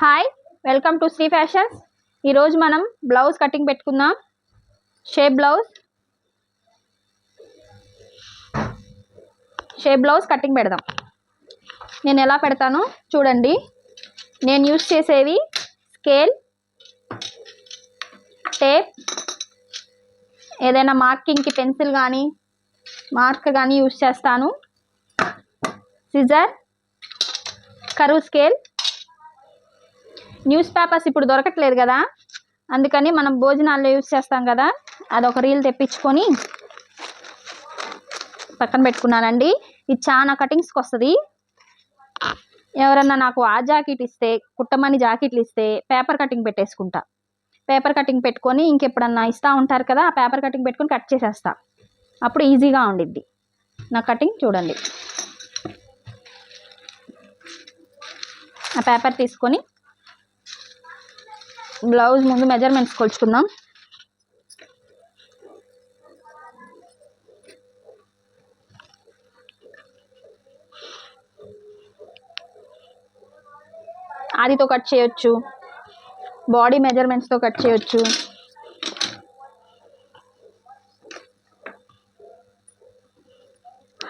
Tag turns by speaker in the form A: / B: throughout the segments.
A: Hi welcome to Shri fashions. ఈరోజు మనం blouse cutting పెట్టుకుందాం. Shape blouse. Shape blouse cutting పెడదాం. నేను ఎలా పెడతానో చూడండి. నేను యూస్ చేసేవి స్కేల్ టేప్ ఏదైనా మార్కింగ్కి పెన్సిల్ కానీ మార్క్ కానీ యూజ్ చేస్తాను. సిజర్ కరువు స్కేల్. న్యూస్ పేపర్స్ ఇప్పుడు దొరకట్లేదు కదా. అందుకని మనం భోజనాల్లో యూజ్ చేస్తాం కదా. అదొక రీల్ తెప్పించుకొని పక్కన పెట్టుకున్నానండి. ఇది చాలా కటింగ్స్కి వస్తుంది. ఎవరన్నా నాకు ఆ జాకెట్ ఇస్తే కుట్టమని జాకెట్లు ఇస్తే పేపర్ కటింగ్ పెట్టేసుకుంటా. పేపర్ కటింగ్ పెట్టుకొని ఇంకెప్పుడన్నా ఇస్తూ ఉంటారు కదా ఆ పేపర్ కటింగ్ పెట్టుకొని కట్ చేసేస్తా. అప్పుడు ఈజీగా ఉండిద్ది. నా కటింగ్ చూడండి. ఆ పేపర్ తీసుకొని బ్లౌజ్ ముందు మెజర్మెంట్స్ కొలుచుకుందాం. ఆదితో కట్ చేయొచ్చు. బాడీ మెజర్మెంట్స్తో కట్ చేయొచ్చు.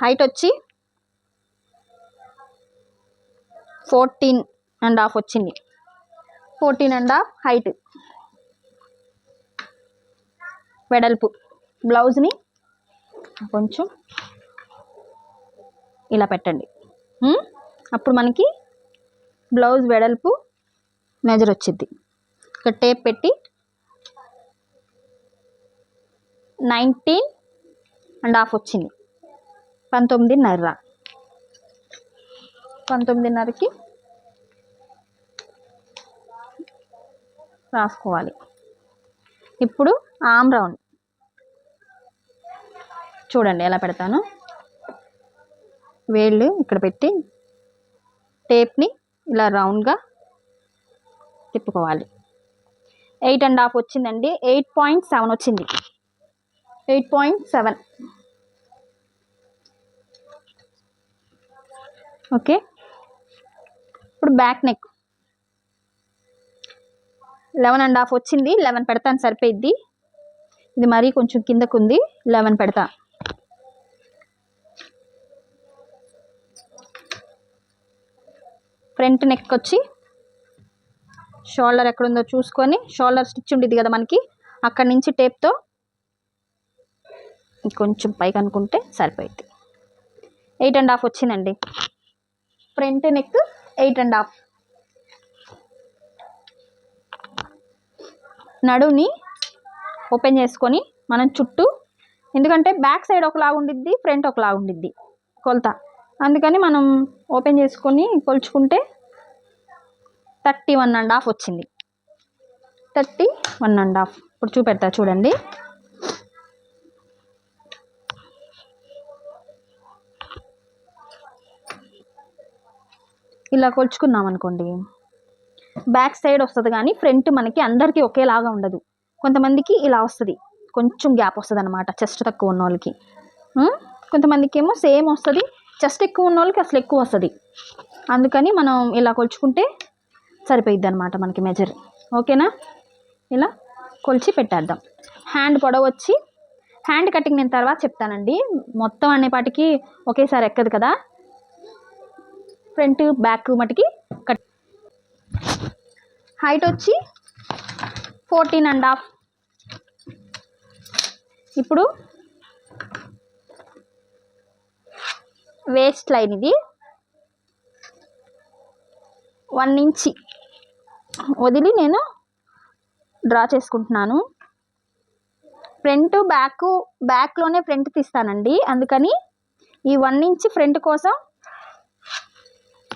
A: హైట్ వచ్చి ఫోర్టీన్ అండ్ హాఫ్ వచ్చింది. Fourteen and half height. వెడల్పు. బ్లౌజ్ని కొంచెం ఇలా పెట్టండి. అప్పుడు మనకి బ్లౌజ్ వెడల్పు మెజర్ వచ్చింది ఇక్కడ టేప్ పెట్టి నైన్టీన్ అండ్ హాఫ్ వచ్చింది. పంతొమ్మిదిన్నర. పంతొమ్మిదిన్నరకి రాసుకోవాలి. ఇప్పుడు ఆమ్ రౌండ్. చూడండి ఎలా పెడతాను. వేళ్ళు ఇక్కడ పెట్టి టేప్ని ఇలా రౌండ్గా తిప్పుకోవాలి. ఎయిట్ అండ్ హాఫ్ వచ్చిందండి. ఎయిట్ పాయింట్ సెవెన్ వచ్చింది. Eight point seven. ఓకే. ఇప్పుడు back neck. Eleven and half వచ్చింది. లెవెన్ పెడతాను సరిపోయిద్ది. ఇది మరీ కొంచెం కిందకు ఉంది లెవెన్ పెడతా. ఫ్రంట్ నెక్ వచ్చి షోల్డర్ ఎక్కడుందో చూసుకొని షోల్డర్ స్టిచ్ ఉండేది కదా మనకి అక్కడి నుంచి టేప్తో కొంచెం పైకి అనుకుంటే సరిపోయింది ఎయిట్ అండ్ హాఫ్ వచ్చిందండి. Front neck eight and half. నడుని open చేసుకొని మనం చుట్టూ ఎందుకంటే బ్యాక్ సైడ్ ఒకలాగా ఉండిద్ది ఫ్రంట్ ఒకలా ఉండిద్ది కొలత. అందుకని మనం ఓపెన్ చేసుకొని కొలుచుకుంటే థర్టీ వన్ అండ్ హాఫ్ వచ్చింది. Thirty one and half. ఇప్పుడు చూపెడతా చూడండి. ఇలా కొలుచుకున్నాం అనుకోండి. బ్యాక్ సైడ్ వస్తుంది కానీ ఫ్రంట్ మనకి అందరికీ ఒకేలాగా ఉండదు. కొంతమందికి ఇలా వస్తుంది. కొంచెం గ్యాప్ వస్తుంది అనమాట చెస్ట్ తక్కువ ఉన్న వాళ్ళకి కొంతమందికి ఏమో సేమ్ వస్తుంది. చెస్ట్ ఎక్కువ ఉన్న వాళ్ళకి అసలు ఎక్కువ వస్తుంది. అందుకని మనం ఇలా కొలుచుకుంటే సరిపోయిద్ది అనమాట మనకి మెజర్ ఓకేనా? ఇలా కొలిచి పెట్టేద్దాం. హ్యాండ్ పొడవు వచ్చి హ్యాండ్ కటింగ్ నేను తర్వాత చెప్తానండి. మొత్తం అనేపాటికి ఒకేసారి ఎక్కదు కదా? ఫ్రంట్ బ్యాక్ మటుకి కట్. హైట్ వచ్చి ఫోర్టీన్ అండ్ హాఫ్. ఇప్పుడు వేస్ట్ లైన్ ఇది. One inch. వదిలి నేను డ్రా చేసుకుంటున్నాను. ఫ్రంట్ బ్యాక్ బ్యాక్లోనే ఫ్రంట్ తీస్తానండి. అందుకని ఈ వన్ ఇంచ్ ఫ్రంట్ కోసం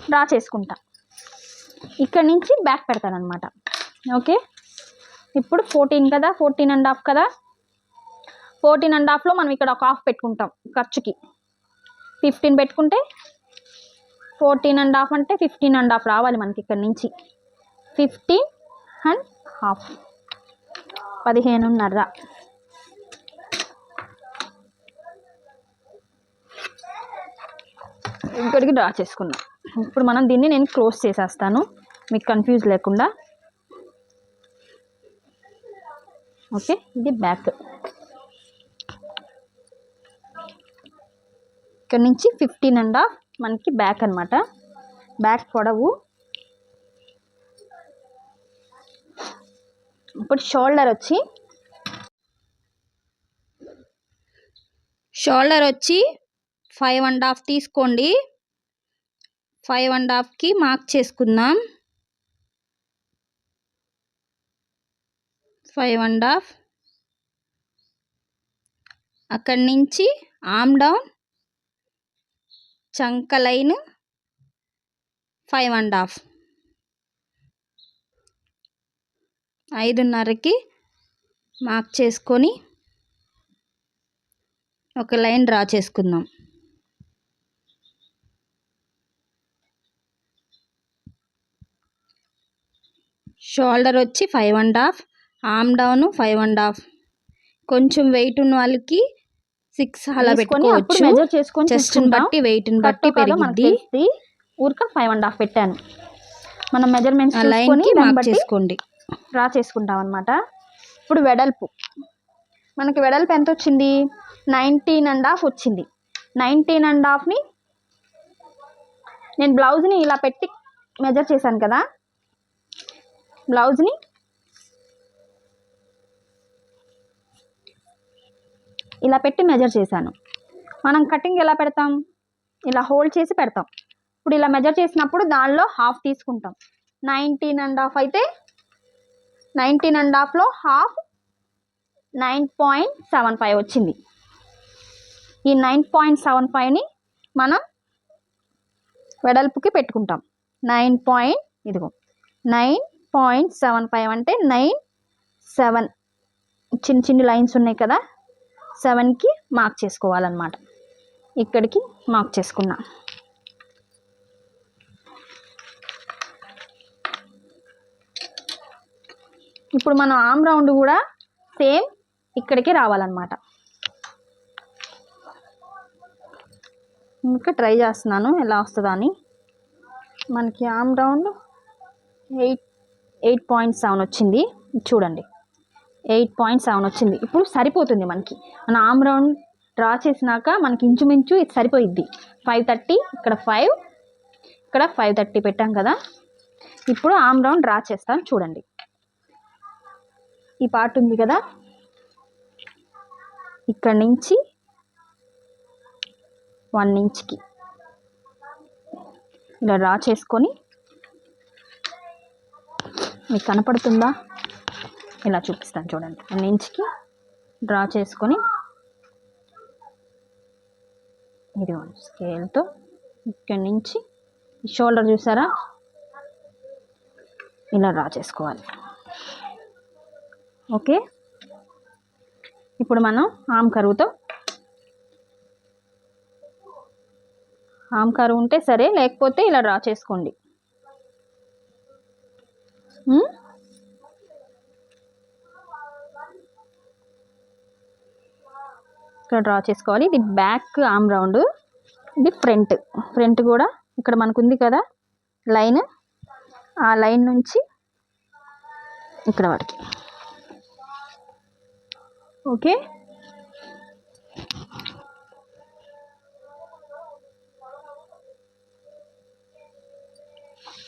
A: డ్రా చేసుకుంటా. ఇక్కడ నుంచి బ్యాక్ పెడతాను అనమాట ఓకే? ఇప్పుడు ఫోర్టీన్ కదా? ఫోర్టీన్ అండ్ హాఫ్ కదా? ఫోర్టీన్ అండ్ హాఫ్లో మనం ఇక్కడ ఒక హాఫ్ పెట్టుకుంటాం ఖర్చుకి. ఫిఫ్టీన్ పెట్టుకుంటే ఫోర్టీన్ అండ్ హాఫ్ అంటే ఫిఫ్టీన్ అండ్ హాఫ్ రావాలి మనకి ఇక్కడ నుంచి. Fifteen and half. పదిహేనున్నర.
B: ఇక్కడికి డ్రా చేసుకున్నాం. ఇప్పుడు మనం దీన్ని నేను క్లోజ్ చేసేస్తాను. మీకు కన్ఫ్యూజ్ లేకుండా. ఓకే ఇది బ్యాక్ ఇక్కడ నుంచి ఫిఫ్టీన్ అండ్ హాఫ్ మనకి బ్యాక్ అనమాట బ్యాక్ పొడవు. ఇప్పుడు షోల్డర్ వచ్చి. షోల్డర్ వచ్చి ఫైవ్ అండ్ హాఫ్ తీసుకోండి. ఫైవ్ అండ్ హాఫ్కి మార్క్ చేసుకుందాం. Five and half. అక్కడి నుంచి ఆమ్ డౌన్. చంక లైన్ ఫైవ్ అండ్ హాఫ్. ఐదున్నరకి మార్క్ చేసుకొని ఒక లైన్ డ్రా చేసుకుందాం. షోల్డర్ వచ్చి five and half arm down five and half. కొంచెం వెయిట్ ఉన్న వాళ్ళకి సిక్స్ అలా పెట్టుకోవచ్చు.
A: మెజర్ చేసుకొని
B: చెస్ట్ బట్టి వెయిట్ బట్టి పెరిగిద్ది.
A: ఊరిక ఫైవ్ అండ్ హాఫ్ పెట్టాను. మనం మెజర్మెంట్స్
B: ఆ లైన్
A: చూసుకొని
B: కి
A: దాన్ని
B: మార్క్
A: బట్టి
B: చేసుకోండి.
A: డ్రా చేసుకుంటాం అనమాట ఇప్పుడు వెడల్పు. మనకి వెడల్పు ఎంత వచ్చింది? నైన్టీన్ అండ్ హాఫ్ వచ్చింది. నైన్టీన్ అండ్ హాఫ్ని నేను బ్లౌజ్ని ఇలా పెట్టి మెజర్ చేశాను కదా. బ్లౌజ్ని? ఇలా పెట్టి మెజర్ చేశాను. మనం కటింగ్ ఎలా పెడతాం? ఇలా హోల్డ్ చేసి పెడతాం. ఇప్పుడు ఇలా మెజర్ చేసినప్పుడు దానిలో హాఫ్ తీసుకుంటాం. నైన్టీన్ అండ్ హాఫ్ అయితే నైన్టీన్ అండ్ హాఫ్లో half nine point seven five వచ్చింది. ఈ నైన్ పాయింట్ సెవెన్ ఫైవ్ని మనం వెడల్పుకి పెట్టుకుంటాం. నైన్ పాయింట్ ఇదిగో నైన్ పాయింట్ సెవెన్ ఫైవ్ అంటే నైన్ సెవెన్. చిన్న చిన్న లైన్స్ ఉన్నాయి కదా సెవెన్కి మార్క్ చేసుకోవాలన్నమాట. ఇక్కడికి మార్క్ చేసుకున్నా. ఇప్పుడు మనం ఆమ్ రౌండ్ కూడా సేమ్ ఇక్కడికి రావాలన్నమాట. ఇంకా ట్రై చేస్తున్నాను ఎలా వస్తుందా అని మనకి arm round eight eight point seven వచ్చింది. చూడండి. ఎయిట్ పాయింట్ సెవెన్ వచ్చింది. ఇప్పుడు సరిపోతుంది మనకి. మన ఆమ్ రౌండ్ డ్రా చేసినాక మనకి ఇంచుమించు ఇది సరిపోయిద్ది. ఫైవ్ థర్టీ ఇక్కడ ఫైవ్ ఇక్కడ ఫైవ్ థర్టీ పెట్టాం కదా. ఇప్పుడు ఆమ్ రౌండ్ డ్రా చేస్తాను చూడండి. ఈ పార్ట్ ఉంది కదా. ఇక్కడ నుంచి వన్ ఇంచ్కి. ఇలా డ్రా చేసుకొని మీకు కనపడుతుందా? ఇలా చూపిస్తాను చూడండి. వన్ ఇంచ్కి డ్రా చేసుకొని ఇది స్కేల్తో ఇక్కడి నుంచి షోల్డర్ చూసారా? ఇలా డ్రా చేసుకోవాలి. ఓకే? ఇప్పుడు మనం ఆమ్ కరువుతో ఆమ్ కరువు ఉంటే సరే లేకపోతే ఇలా డ్రా చేసుకోండి. ఇక్కడ డ్రా చేసుకోవాలి. ఇది బ్యాక్ ఆమ్ రౌండ్. ఇది ఫ్రంట్. ఫ్రంట్ కూడా ఇక్కడ మనకుంది కదా లైన్. ఆ లైన్ నుంచి ఇక్కడ వరకు. ఓకే?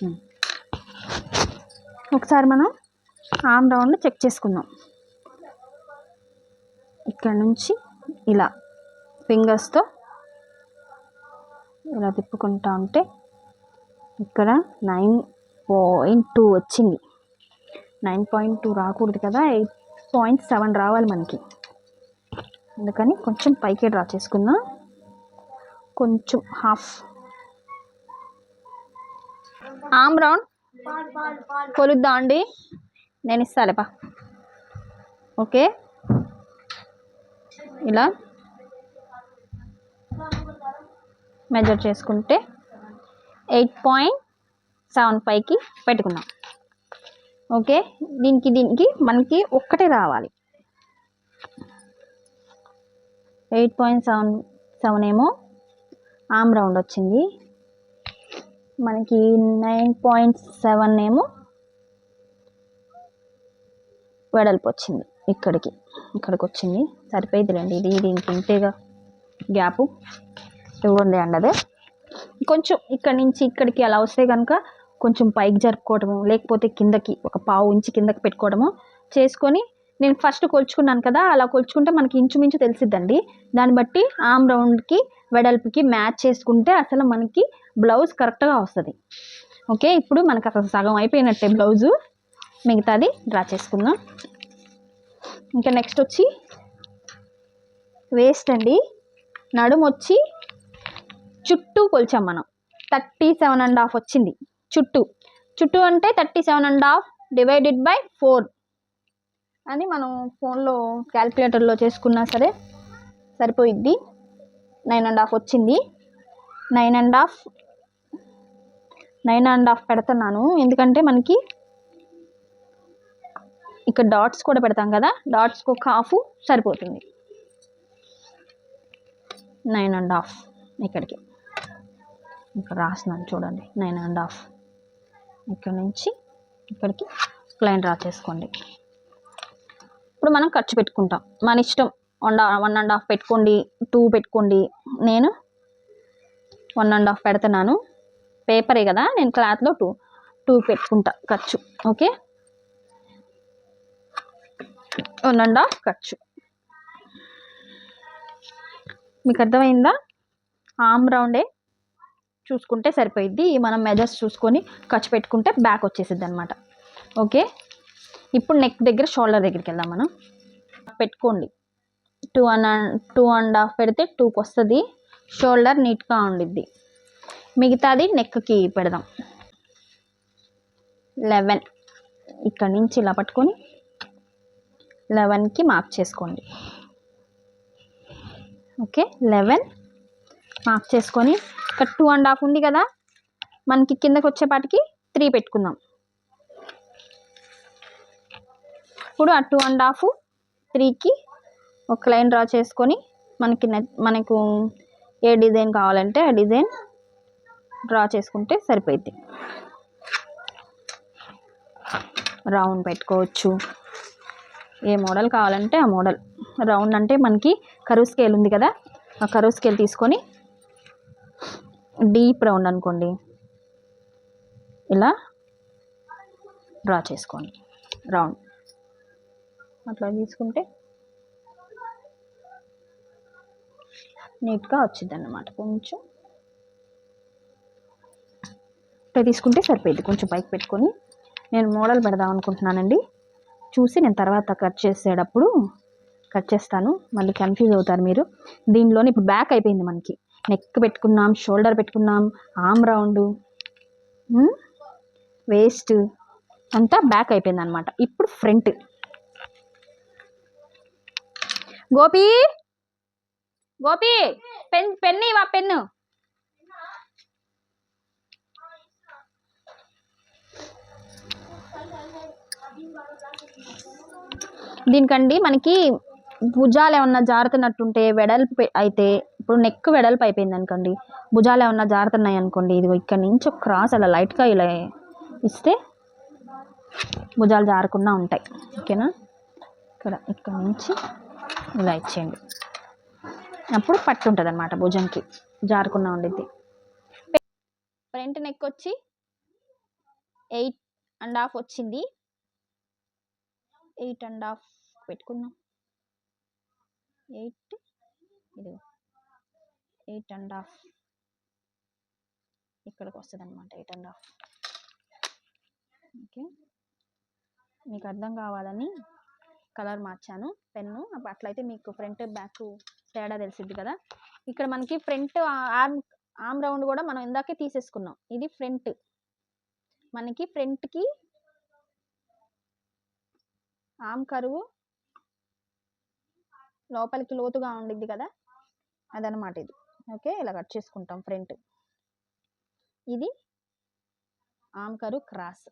A: ఉమ్. ఒకసారి మనం ఆమ్ రౌండ్ చెక్ చేసుకుందాం. ఇక్కడ నుంచి ఇలా ఫింగర్స్తో ఇలా తిప్పుకుంటా ఉంటే ఇక్కడ నైన్ పాయింట్ టూ వచ్చింది. నైన్ పాయింట్ టూ రాకూడదు కదా ఎయిట్ పాయింట్ సెవెన్ రావాలి మనకి. అందుకని కొంచెం పైకి డ్రా చేసుకుందాం. కొంచెం హాఫ్. ఆమ్ రౌండ్ కొలుద్దా అండి? నేను ఇస్తాలేపా ఓకే. ఇలా. మెజర్ చేసుకుంటే ఎయిట్ పాయింట్ సెవెన్ ఫైవ్కి పెట్టుకున్నాం ఓకే? దీనికి దీనికి మనకి ఒక్కటే రావాలి. ఎయిట్ పాయింట్ సెవెన్ సెవెన్ ఏమో ఆమ్ రౌండ్ వచ్చింది. మనకి నైన్ పాయింట్ సెవెన్ ఏమో వెడల్పు వచ్చింది ఇక్కడికి ఇక్కడికి వచ్చింది సరిపోయిద్దిలేండి. ఇది ఇది ఇంతేగా గ్యాపు. ఇవ్వండి అండి అదే కొంచెం ఇక్కడి నుంచి ఇక్కడికి అలా వస్తే కనుక కొంచెం పైకి జరుపుకోవడము లేకపోతే కిందకి ఒక పావు ఇంచి కిందకి పెట్టుకోవడము చేసుకొని నేను ఫస్ట్ కొలుచుకున్నాను కదా అలా కొలుచుకుంటే మనకి ఇంచుమించు తెలిసిద్దండి. దాన్ని బట్టి ఆమ్ రౌండ్కి వెడల్పుకి మ్యాచ్ చేసుకుంటే అసలు మనకి బ్లౌజ్ కరెక్ట్గా వస్తుంది. ఓకే ఇప్పుడు మనకు అసలు సగం అయిపోయినట్టే బ్లౌజు. మిగతాది డ్రా చేసుకుందాం. ఇంకా నెక్స్ట్ వచ్చి వేస్ట్ అండి. నడుము వచ్చి చుట్టూ కొలిచాం మనం. థర్టీ సెవెన్ అండ్ హాఫ్ వచ్చింది. చుట్టూ. చుట్టూ అంటే thirty seven and half divided by four అని మనం ఫోన్లో క్యాలిక్యులేటర్లో చేసుకున్నా సరే సరిపోయిద్ది. నైన్ అండ్ హాఫ్ వచ్చింది. Nine and half nine and half పెడుతున్నాను. ఎందుకంటే మనకి ఇక్కడ డాట్స్ కూడా పెడతాం కదా డాట్స్కి ఒక హాఫ్ సరిపోతుంది. నైన్ అండ్ హాఫ్ ఇక్కడికి. ఇక్కడ రాస్తున్నాను చూడండి. నైన్ అండ్ హాఫ్ ఇక్కడ నుంచి ఇక్కడికి లైన్ డ్రా చేసుకోండి. ఇప్పుడు మనం ఖర్చు పెట్టుకుంటాం. మన ఇష్టం వన్ వన్ అండ్ హాఫ్ పెట్టుకోండి టూ పెట్టుకోండి. నేను వన్ అండ్ హాఫ్ పెడుతున్నాను. పేపరే కదా నేను క్లాత్లో టూ టూ పెట్టుకుంటా ఖర్చు ఓకే? వన్ అండ్ హాఫ్ ఖర్చు. మీకు అర్థమైందా? ఆమ్ రౌండే చూసుకుంటే సరిపోయిద్ది. మనం మెజర్స్ చూసుకొని ఖర్చు పెట్టుకుంటే బ్యాక్ వచ్చేసిద్ది అనమాట ఓకే? ఇప్పుడు నెక్ దగ్గర షోల్డర్ దగ్గరికి వెళ్దాం మనం. పెట్టుకోండి. Two and two and half పెడితే టూకి వస్తుంది షోల్డర్ నీట్గా ఉండిద్ది. మిగతాది నెక్కి పెడదాం. లెవెన్ ఇక్కడ నుంచి ఇలా పట్టుకొని లెవెన్కి మార్క్ చేసుకోండి. ఓకే లెవెన్ మార్క్ చేసుకొని ఇక్కడ టూ అండ్ హాఫ్ ఉంది కదా మనకి కిందకి వచ్చేపాటికి త్రీ పెట్టుకుందాం. ఇప్పుడు ఆ టూ అండ్ హాఫ్ త్రీకి ఒక లైన్ డ్రా చేసుకొని మనకి మనకు ఏ డిజైన్ కావాలంటే ఆ డిజైన్ డ్రా చేసుకుంటే సరిపోద్ది రౌండ్ పెట్టుకోవచ్చు. ఏ మోడల్ కావాలంటే ఆ మోడల్. రౌండ్ అంటే మనకి కరువు స్కేల్ ఉంది కదా ఆ కరువు స్కేల్ తీసుకొని డీప్ రౌండ్ అనుకోండి. ఇలా డ్రా చేసుకోండి. రౌండ్. అట్లా తీసుకుంటే నీట్గా వచ్చింది అన్నమాట కొంచెం ఇట్లా తీసుకుంటే సరిపోయింది. కొంచెం పైకి పెట్టుకొని నేను మోడల్ పెడదాం అనుకుంటున్నానండి. చూసి నేను తర్వాత కట్ చేసేటప్పుడు కట్ చేస్తాను. మళ్ళీ కన్ఫ్యూజ్ అవుతారు మీరు. దీనిలోనే ఇప్పుడు బ్యాక్ అయిపోయింది మనకి. నెక్ పెట్టుకున్నాం షోల్డర్ పెట్టుకున్నాం ఆమ్ రౌండ్ వేస్ట్ అంతా బ్యాక్ అయిపోయింది అనమాట ఇప్పుడు front Gopi! Gopi! Pen pen ఇవా పెన్ను. దీనికండి మనకి భుజాలు ఏమన్నా జారుతున్నట్టుంటే వెడల్పు అయితే ఇప్పుడు నెక్ వెడల్పు అయిపోయింది అనుకోండి భుజాలు ఏమన్నా జారుతున్నాయి అనుకోండి ఇదిగో ఇక్కడ నుంచి ఒక క్రాస్ అలా లైట్గా ఇలా ఇస్తే భుజాలు జారకుండా ఉంటాయి. ఓకేనా? ఇక్కడ ఇక్కడ నుంచి ఇలా ఇచ్చేయండి. అప్పుడు పట్టు ఉంటుంది అనమాట భుజంకి జారకుండా ఉండిద్ది. ఫ్రంట్ నెక్ వచ్చి ఎయిట్ అండ్ హాఫ్ వచ్చింది. ఎయిట్ అండ్ హాఫ్ పెట్టుకుందాం ఎయిట్ ఇది ఎయిట్ అండ్ హాఫ్ ఇక్కడికి వస్తుంది అనమాట ఎయిట్ అండ్ హాఫ్ ఓకే మీకు అర్థం కావాలని కలర్ మార్చాను పెన్ను. అట్లయితే మీకు ఫ్రంట్ బ్యాక్ తేడా తెలిసిద్ది కదా. ఇక్కడ మనకి ఫ్రంట్ ఆర్మ్ ఆర్మ్ రౌండ్ కూడా మనం ఇందాకే తీసేసుకున్నాం. ఇది ఫ్రంట్. మనకి ఫ్రంట్కి ఆమ్ కరువు లోపలికి లోతుగా ఉండిద్ది కదా? అదనమాట ఇది. ఓకే ఇలా కట్ చేసుకుంటాం ఫ్రంట్. ఇది ఆమ్ కరువు క్రాస్.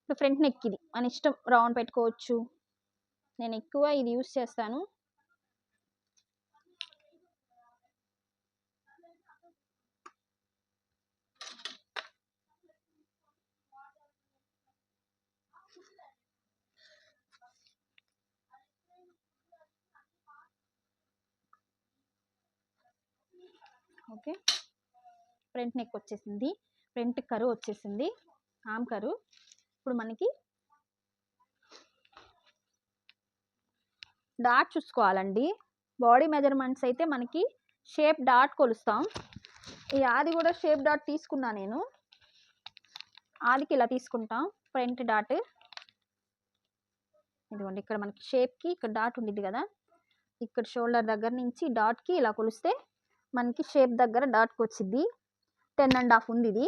A: ఇప్పుడు ఫ్రంట్ నెక్ ఇది. మన ఇష్టం రౌండ్ పెట్టుకోవచ్చు. నేను ఎక్కువ ఇది యూస్ చేస్తాను. ఓకే. ఫ్రంట్ నెక్ వచ్చేసింది. ఫ్రంట్ కరు వచ్చేసింది. ఆమ్ కరు. ఇప్పుడు మనకి డాట్ చూసుకోవాలండి. బాడీ మెజర్మెంట్స్ అయితే మనకి షేప్ డాట్ కొలుస్తాం. ఈ ఆది కూడా షేప్ డాట్ తీసుకున్నా నేను. ఆదికి ఇలా తీసుకుంటాం. Front dot. ఇదిగోండి ఇక్కడ మనకి షేప్కి ఇక్కడ డాట్ ఉండిద్ది కదా. ఇక్కడ షోల్డర్ దగ్గర నుంచి డాట్కి ఇలా కొలిస్తే మనకి షేప్ దగ్గర డాట్కి వచ్చింది టెన్ అండ్ హాఫ్ ఉంది ఇది.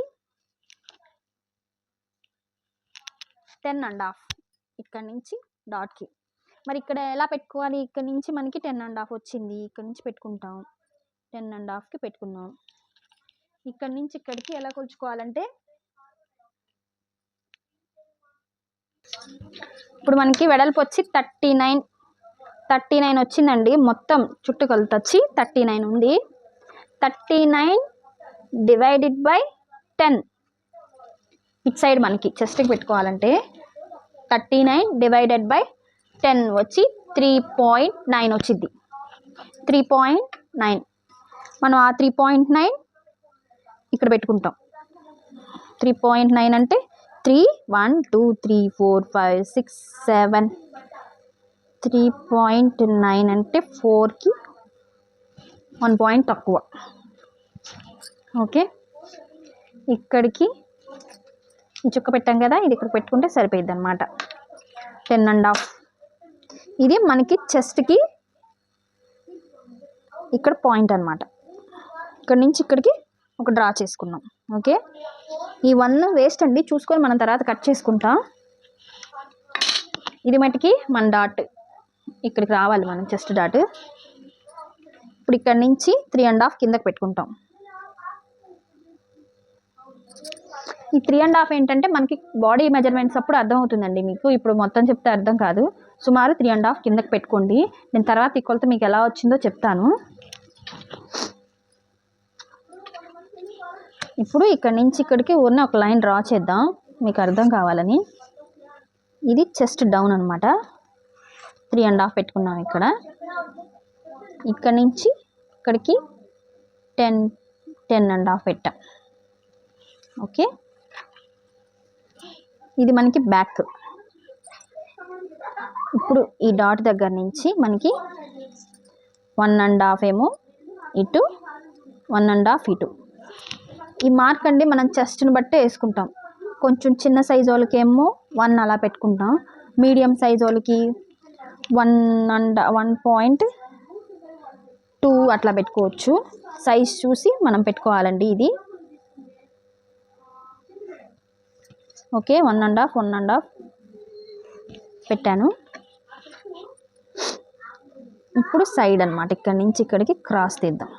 A: టెన్ అండ్ హాఫ్ ఇక్కడ నుంచి డాట్కి. మరి ఇక్కడ ఎలా పెట్టుకోవాలి? ఇక్కడ నుంచి మనకి టెన్ అండ్ హాఫ్ వచ్చింది. ఇక్కడ నుంచి పెట్టుకుంటాం. టెన్ అండ్ హాఫ్కి పెట్టుకున్నాం. ఇక్కడ నుంచి ఇక్కడికి ఎలా కొలుచుకోవాలంటే ఇప్పుడు మనకి వెడల్పు వచ్చి థర్టీ నైన్ థర్టీ నైన్ వచ్చిందండి. మొత్తం చుట్టుకొలత వచ్చి థర్టీ నైన్ ఉంది. Thirty nine divided by ten. It side మనకి చెస్ట్కి పెట్టుకోవాలంటే thirty nine divided by ten వచ్చి త్రీ పాయింట్ నైన్ వచ్చింది త్రీ పాయింట్ నైన్. మనం ఆ త్రీ పాయింట్ నైన్ ఇక్కడ పెట్టుకుంటాం. త్రీ పాయింట్ నైన్ అంటే three one two three four five six seven. Three point nine అంటే ఫోర్కి వన్ పాయింట్ తక్కువ. ఓకే? ఇక్కడికి ఈ చుక్క పెట్టాం కదా ఇది ఇక్కడ పెట్టుకుంటే సరిపోయింది అనమాట టెన్ అండ్ హాఫ్. ఇది మనకి చెస్ట్కి ఇక్కడ పాయింట్ అనమాట ఇక్కడ నుంచి ఇక్కడికి ఒక డ్రా చేసుకున్నాం. ఓకే? ఈ వన్ వేస్ట్ అండి చూసుకొని మనం తర్వాత కట్ చేసుకుంటాం. ఇది మటుకి మన డాట్. ఇక్కడికి రావాలి మనం చెస్ట్ డాట్. ఇప్పుడు ఇక్కడ నుంచి త్రీ అండ్ హాఫ్ కిందకి పెట్టుకుంటాం. ఈ త్రీ అండ్ హాఫ్ ఏంటంటే మనకి బాడీ మెజర్మెంట్స్ అప్పుడు అర్థమవుతుందండి మీకు. ఇప్పుడు మొత్తం చెప్తే అర్థం కాదు. సుమారు త్రీ అండ్ హాఫ్ కిందకి పెట్టుకోండి. నేను తర్వాత ఈ కొలత మీకు ఎలా వచ్చిందో చెప్తాను. ఇప్పుడు ఇక్కడ నుంచి ఇక్కడికి ఉన్న ఒక లైన్ డ్రా చేద్దాం. మీకు అర్థం కావాలని. ఇది చెస్ట్ డౌన్ అనమాట త్రీ అండ్ హాఫ్ పెట్టుకున్నాం ఇక్కడ. ఇక్కడ నుంచి ఇక్కడికి టెన్ టెన్ అండ్ హాఫ్ పెట్టాం ఓకే? ఇది మనకి బ్యాక్. ఇప్పుడు ఈ డాట్ దగ్గర నుంచి మనకి వన్ అండ్ హాఫ్ ఏమో ఇటు వన్ అండ్ హాఫ్ ఇటు. ఈ మార్క్ అండి మనం చెస్ట్ని బట్టే వేసుకుంటాం. కొంచెం చిన్న సైజు వాళ్ళకి ఏమో వన్ అలా పెట్టుకుంటాం. మీడియం సైజు వాళ్ళకి one and one point two అట్లా పెట్టుకోవచ్చు. సైజ్ చూసి మనం పెట్టుకోవాలండి ఇది. Okay one and half one and half పెట్టాను. ఇప్పుడు సైడ్ అనమాట ఇక్కడ నుంచి ఇక్కడికి క్రాస్ తీద్దాం.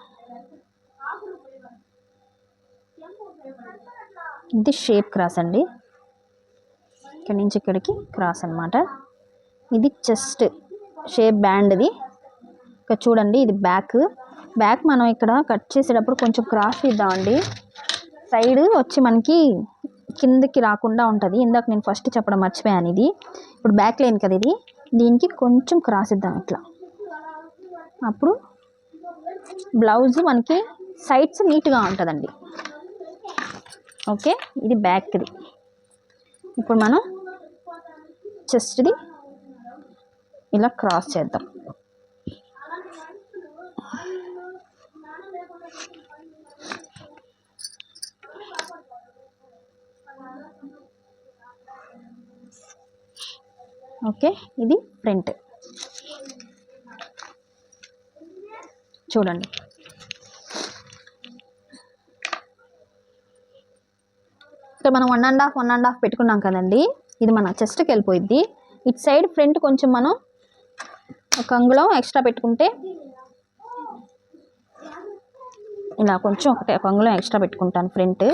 A: ఇది షేప్ క్రాస్ అండి. ఇక్కడ నుంచి ఇక్కడికి క్రాస్ అన్నమాట. ఇది చెస్ట్ షేప్ బ్యాండ్ది ఇక్కడ చూడండి ఇది బ్యాక్ బ్యాక్ మనం ఇక్కడ కట్ చేసేటప్పుడు కొంచెం క్రాస్ ఇద్దామండి సైడ్ వచ్చి మనకి కిందకి రాకుండా ఉంటుంది. ఇందాక నేను ఫస్ట్ చెప్పడం మర్చిపోయాను ఇది. ఇప్పుడు బ్యాక్ లేను కదా ఇది. దీనికి కొంచెం క్రాస్ ఇద్దాం ఇట్లా. అప్పుడు బ్లౌజ్ మనకి సైడ్స్ నీట్గా ఉంటుందండి. ఓకే ఇది బ్యాక్ది ఇప్పుడు మనం చెస్ట్ది ఇలా క్రాస్ చేద్దాం. ఓకే ఇది ప్రింట్. చూడండి. ఇక్కడ మనం one and half one and half పెట్టుకున్నాం కదండి. ఇది మన చెస్ట్కి వెళ్ళిపోయిద్ది. ఇటు సైడ్ ఫ్రంట్ కొంచెం మనం ఒక అంగుళం ఎక్స్ట్రా పెట్టుకుంటే ఇలా కొంచెం ఒకటి ఒక అంగుళం ఎక్స్ట్రా పెట్టుకుంటాను ఫ్రంట్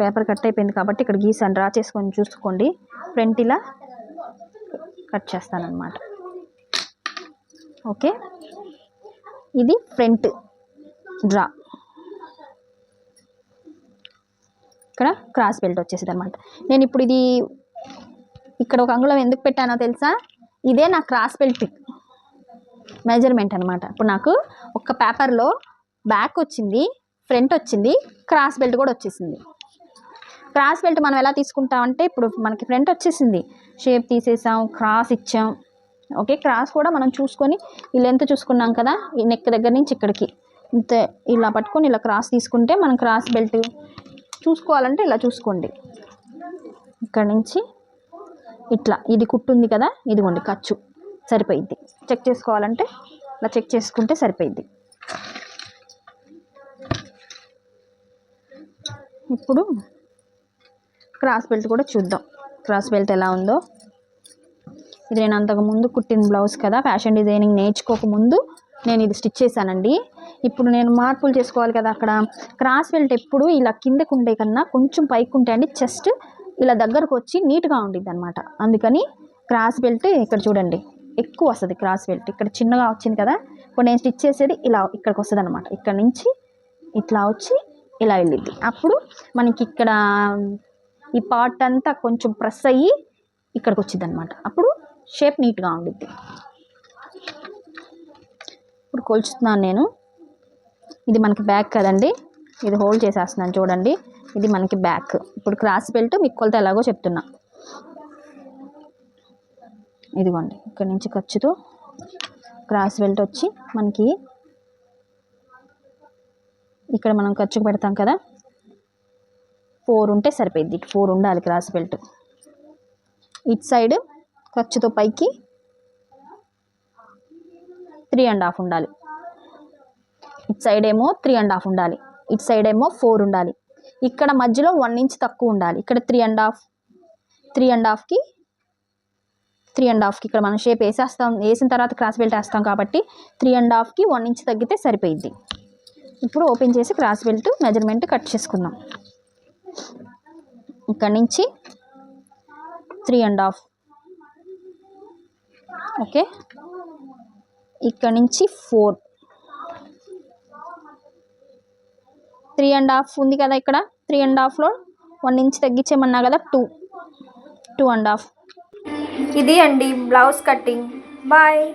A: పేపర్ కట్ అయిపోయింది కాబట్టి ఇక్కడ గీసాను డ్రా చేసుకొని చూసుకోండి. ఫ్రంట్ ఇలా కట్ చేస్తానన్నమాట. ఓకే? ఇది ఫ్రంట్ డ్రా. ఇక్కడ క్రాస్ బెల్ట్ వచ్చేసింది అనమాట నేను ఇప్పుడు ఇది ఇక్కడ ఒక అంగుళం ఎందుకు పెట్టానో తెలుసా? ఇదే నా క్రాస్ బెల్ట్ మెజర్మెంట్ అనమాట ఇప్పుడు నాకు ఒక పేపర్లో బ్యాక్ వచ్చింది ఫ్రంట్ వచ్చింది క్రాస్ బెల్ట్ కూడా వచ్చేసింది. క్రాస్ బెల్ట్ మనం ఎలా తీసుకుంటామంటే ఇప్పుడు మనకి ఫ్రంట్ వచ్చేసింది. షేప్ తీసేసాం క్రాస్ ఇచ్చాం. ఓకే క్రాస్ కూడా మనం చూసుకొని ఈ లెంత్ చూసుకున్నాం కదా ఈ నెక్ దగ్గర నుంచి ఇక్కడికి. ఇంత ఇలా పట్టుకొని ఇలా క్రాస్ తీసుకుంటే మనం క్రాస్ బెల్ట్ చూసుకోవాలంటే ఇలా చూసుకోండి. ఇక్కడ నుంచి ఇట్లా ఇది కుట్టుంది కదా ఇదిగోండి ఖర్చు సరిపోయిద్ది. చెక్ చేసుకోవాలంటే ఇలా చెక్ చేసుకుంటే సరిపోయిద్ది. ఇప్పుడు క్రాస్ బెల్ట్ కూడా చూద్దాం. క్రాస్ బెల్ట్ ఎలా ఉందో. ఇది నేను అంతకు ముందు కుట్టిన బ్లౌజ్ కదా ఫ్యాషన్ డిజైనింగ్ నేర్చుకోకముందు నేను ఇది స్టిచ్ చేశానండి. ఇప్పుడు నేను మార్పులు చేసుకోవాలి కదా అక్కడ క్రాస్ బెల్ట్ ఎప్పుడు ఇలా కిందకు ఉండే కన్నా కొంచెం పైకి ఉంటే అండి చెస్ట్ ఇలా దగ్గరకు వచ్చి నీట్గా ఉండిద్ది అనమాట అందుకని క్రాస్ బెల్ట్ ఇక్కడ చూడండి ఎక్కువ వస్తుంది క్రాస్ బెల్ట్. ఇక్కడ చిన్నగా వచ్చింది కదా ఇప్పుడు నేను స్టిచ్ చేసేది ఇలా ఇక్కడికి వస్తుంది అనమాట ఇక్కడ నుంచి ఇట్లా వచ్చి ఇలా వెళ్ళిద్ది. అప్పుడు మనకి ఇక్కడ ఈ పార్ట్ అంతా కొంచెం ప్రెస్ అయ్యి ఇక్కడికి వచ్చింది అనమాట అప్పుడు షేప్ నీట్గా ఉండిద్ది. ఇప్పుడు కొలుచుతున్నాను నేను. ఇది మనకి బ్యాక్ కదండి. ఇది హోల్డ్ చేసేస్తున్నాను చూడండి. ఇది మనకి బ్యాక్ ఇప్పుడు క్రాస్ బెల్ట్ మీకు కొలత ఎలాగో చెప్తున్నా. ఇదిగోండి. ఇక్కడ నుంచి ఖర్చుతో క్రాస్ బెల్ట్ వచ్చి మనకి ఇక్కడ మనం ఖర్చుకు పెడతాం కదా. ఫోర్ ఉంటే సరిపోయింది ఫోర్ ఉండాలి క్రాస్ బెల్ట్. ఇటు సైడ్ ఖర్చుతో పైకి త్రీ అండ్ హాఫ్ ఉండాలి. ఇటు సైడ్ ఏమో త్రీ అండ్ హాఫ్ ఉండాలి. ఇటు సైడ్ ఏమో ఫోర్ ఉండాలి. ఇక్కడ మధ్యలో వన్ ఇంచ్ తక్కువ ఉండాలి. ఇక్కడ three and half three and హాఫ్కి three and హాఫ్కి ఇక్కడ మనం షేప్ వేసేస్తాం. వేసిన తర్వాత క్రాస్ బెల్ట్ వేస్తాం కాబట్టి త్రీ అండ్ హాఫ్కి వన్ ఇంచ్ తగ్గితే సరిపోయింది ఇప్పుడు ఓపెన్ చేసి క్రాస్ బెల్ట్ మెజర్మెంట్ కట్ చేసుకుందాం. ఇక్కడ నుంచి త్రీ అండ్ హాఫ్. ఓకే. ఇక్కడ నుంచి ఫోర్. త్రీ అండ్ హాఫ్ ఉంది కదా ఇక్కడ. త్రీ అండ్ హాఫ్లో వన్ ఇంచ్ తగ్గించేమన్నా కదా? టూ. Two and half.
B: ఇది అండి బ్లౌజ్ కటింగ్. బాయ్.